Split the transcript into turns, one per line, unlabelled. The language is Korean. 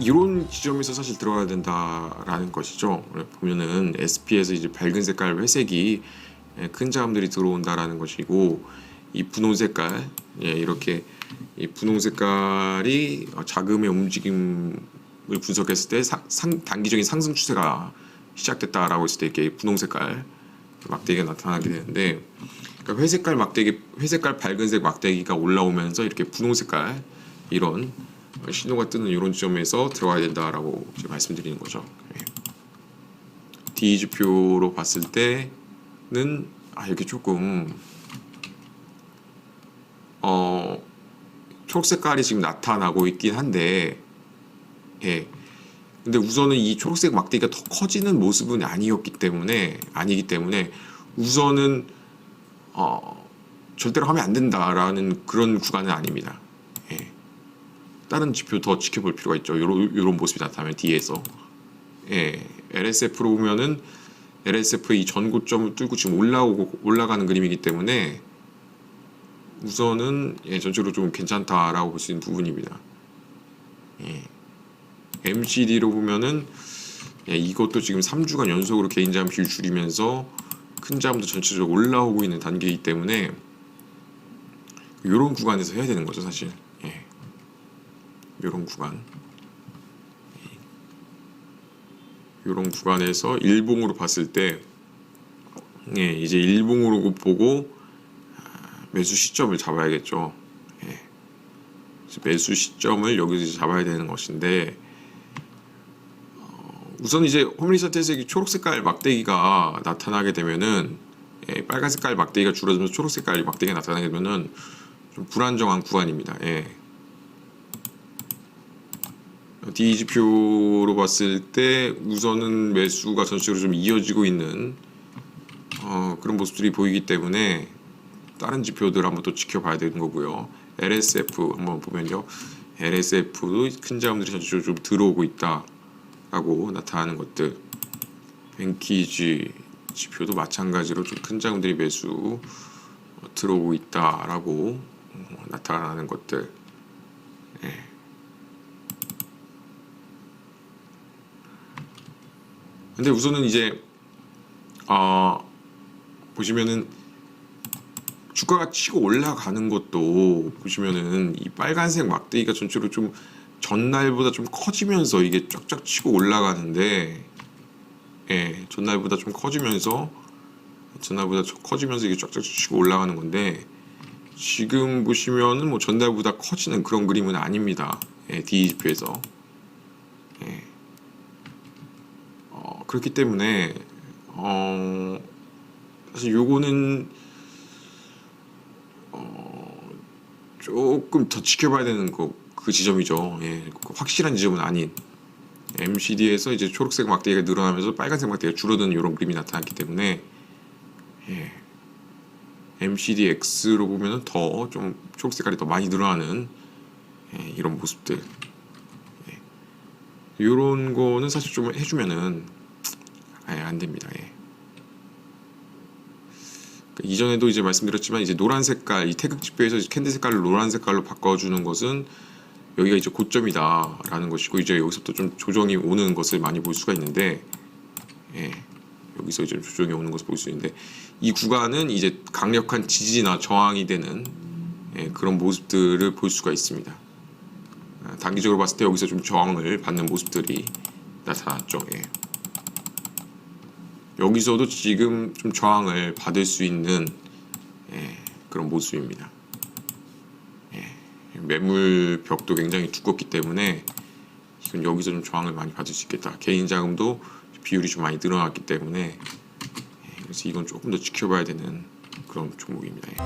이런 지점에서 사실 들어가야 된다라는 것이죠. 보면은 SP에서 이제 밝은 색깔 회색이 예, 큰 자금들이 들어온다라는 것이고 이 분홍 색깔 예, 이렇게 이 분홍 색깔이 어, 자금의 움직임을 분석했을 때 상, 상- 단기적인 상승 추세가 시작됐다라고 했을 때 이렇게 분홍 색깔 막대기가 나타나게 되는데 그러니까 회색깔 막대기 회색깔 밝은색 막대기가 올라오면서 이렇게 분홍 색깔 이런 신호가 뜨는 이런 지점에서 들어가야 된다라고 말씀드리는 거죠. 예. DEG표로 봤을 때는 아 이게 조금 어 초록색깔이 지금 나타나고 있긴 한데 예. 근데 우선은 이 초록색 막대기가 더 커지는 모습은 아니었기 때문에 아니기 때문에 우선은 어 절대로 하면 안 된다라는 그런 구간은 아닙니다. 예. 다른 지표 더 지켜볼 필요가 있죠. 요런 요런 모습이 나타나면 뒤에서 예. LSF로 보면은 LSF의 이 전고점을 뚫고 지금 올라오고 올라가는 그림이기 때문에 우선은 예, 전체로 좀 괜찮다라고 볼 수 있는 부분입니다. 예. MCD로 보면은 예, 이것도 지금 3주간 연속으로 개인 자금 비율 줄이면서 큰 자금도 전체적으로 올라오고 있는 단계이기 때문에 이런 구간에서 해야 되는 거죠 사실. 예. 이런 구간. 이런 구간에서 일봉으로 봤을 때 예, 이제 일봉으로 보고 아, 매수 시점을 잡아야겠죠. 예. 매수 시점을 여기서 잡아야 되는 것인데 어, 우선 이제 홈리서 태색이 초록 색깔 막대기가 나타나게 되면은 예, 빨간 색깔 막대기가 줄어들면서 초록 색깔 막대기가 나타나게 되면은 좀 불안정한 구간입니다. 예. DEG표로 봤을 때 우선은 매수가 전체적으로 좀 이어지고 있는 어, 그런 모습들이 보이기 때문에 다른 지표들 한번 또 지켜봐야 되는 거고요. LSF 한번 보면요. LSF도 큰 자금들이 전체적으로 좀 들어오고 있다라고 나타나는 것들. 뱅키지 지표도 마찬가지로 좀 큰 자금들이 매수 어, 들어오고 있다라고 어, 나타나는 것들. 예. 근데 우선은 이제 어, 보시면은 주가가 치고 올라가는 것도 보시면은 이 빨간색 막대기가 전체로 좀 전날보다 좀 커지면서 이게 쫙쫙 치고 올라가는데 예, 전날보다 좀 커지면서 전날보다 좀 커지면서 이게 쫙쫙 치고 올라가는 건데 지금 보시면은 뭐 전날보다 커지는 그런 그림은 아닙니다. 예, DEG표에서 예. 어, 그렇기 때문에 어, 사실 요거는 어, 조금 더 지켜봐야 되는 거, 그 지점이죠. 예, 그 확실한 지점은 아닌 MCD에서 이제 초록색 막대기가 늘어나면서 빨간색 막대기가 줄어드는 이런 그림이 나타났기 때문에 예, MCDX로 보면은 더좀 초록 색깔이 더 많이 늘어나는 예, 이런 모습들. 이런 거는 사실 좀 해주면은 아 예 안 됩니다. 예. 그 이전에도 이제 말씀드렸지만 이제 노란 색깔 이 태극 지표에서 캔디 색깔을 노란 색깔로 바꿔주는 것은 여기가 이제 고점이다라는 것이고 이제 여기서부터 좀 조정이 오는 것을 많이 볼 수가 있는데 예. 여기서 이제 조정이 오는 것을 볼 수 있는데 이 구간은 이제 강력한 지지나 저항이 되는 예, 그런 모습들을 볼 수가 있습니다. 아, 단기적으로 봤을 때 여기서 좀 저항을 받는 모습들이 나타났죠. 예. 여기서도 지금 좀 저항을 받을 수 있는 예, 그런 모습입니다. 예, 매물 벽도 굉장히 두껍기 때문에 지금 여기서 좀 저항을 많이 받을 수 있겠다. 개인 자금도 비율이 좀 많이 늘어났기 때문에 예, 그래서 이건 조금 더 지켜봐야 되는 그런 종목입니다. 예.